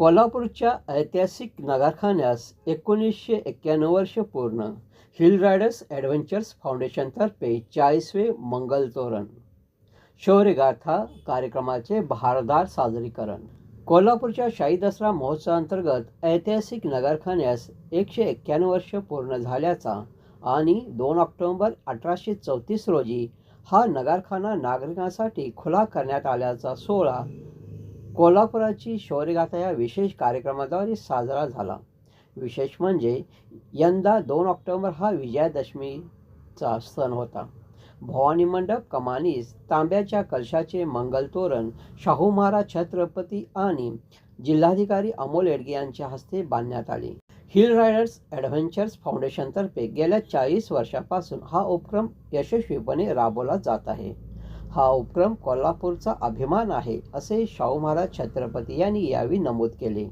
कोल्हापूरच्या ऐतिहासिक नगारखान्यास एकोणीसशे एक्क्याण्णव वर्ष पूर्ण. हिल रायडर्स ॲडव्हेंचर्स फाउंडेशनतर्फे चाळीसवे मंगल तोरण. शौर्यगाथा कार्यक्रमाचे भारदार सादरीकरण. कोल्हापूरच्या शाही दसरा महोत्सवाअंतर्गत ऐतिहासिक नगरखान्यास एकशे एक्क्याण्णव वर्ष पूर्ण झाल्याचा आणि दोन ऑक्टोंबर अठराशे चौतीस रोजी हा नगरखाना नागरिकांसाठी खुला करण्यात आल्याचा सोहळा कोल्हापुराची शौर्यगाथा या विशेष कार्यक्रमाद्वारे साजरा झाला. विशेष म्हणजे यंदा दोन ऑक्टोबर हा विजयादशमीचा सण होता. भवानी मंडप कमानीस तांब्याच्या कलशाचे मंगलतोरण शाहू महाराज छत्रपती आणि जिल्हाधिकारी अमोल एडगे यांच्या हस्ते बांधण्यात आले. हिल रायडर्स ॲडव्हेंचर्स फाउंडेशनतर्फे गेल्या चाळीस वर्षापासून हा उपक्रम यशस्वीपणे राबवला जात आहे. हा उपक्रम कोल्हापूरचा अभिमान आहे असे शाहू महाराज छत्रपती यांनी यावेळी नमूद केले.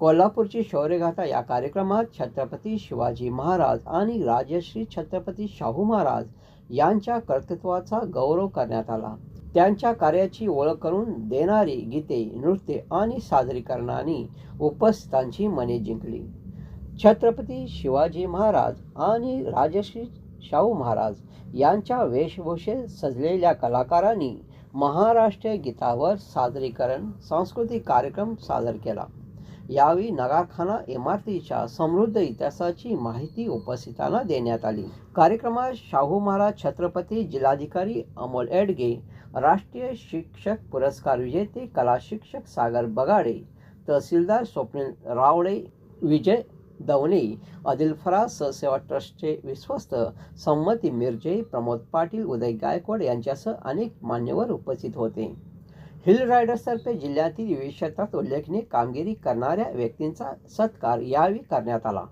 कोल्हापूरची शौर्यगाथा या कार्यक्रमात छत्रपती शिवाजी महाराज आणि राजश्री छत्रपती शाहू महाराज यांच्या कर्तृत्वाचा गौरव करण्यात आला. त्यांच्या कार्याची ओळख करून देणारी गीते नृत्य आणि सादरीकरणाने उपस्थितांची मने जिंकली. छत्रपती शिवाजी महाराज आणि राजश्री शाहू महाराज यांच्या वेशभूषेत सजलेल्या कलाकारांनी महाराष्ट्रीय गीतावर सादरीकरण सांस्कृतिक कार्यक्रम सादर केला. यावेळी नगारखाना इमारतीच्या समृद्ध इतिहासाची माहिती उपस्थितांना देण्यात आली. कार्यक्रमात शाहू महाराज छत्रपती जिल्हाधिकारी अमोल एडगे राष्ट्रीय शिक्षक पुरस्कार विजेते कला शिक्षक सागर बगाडे तहसीलदार स्वप्नील रावडे विजय दवणे आदिल फराज सहसेवा ट्रस्टचे विश्वस्त संमती मिरजे प्रमोद पाटील उदय गायकवाड यांच्यासह अनेक मान्यवर उपस्थित होते. हिल रायडर्सतर्फे जिल्ह्यातील विविध क्षेत्रात उल्लेखनीय कामगिरी करणाऱ्या व्यक्तींचा सत्कार यावेळी करण्यात आला.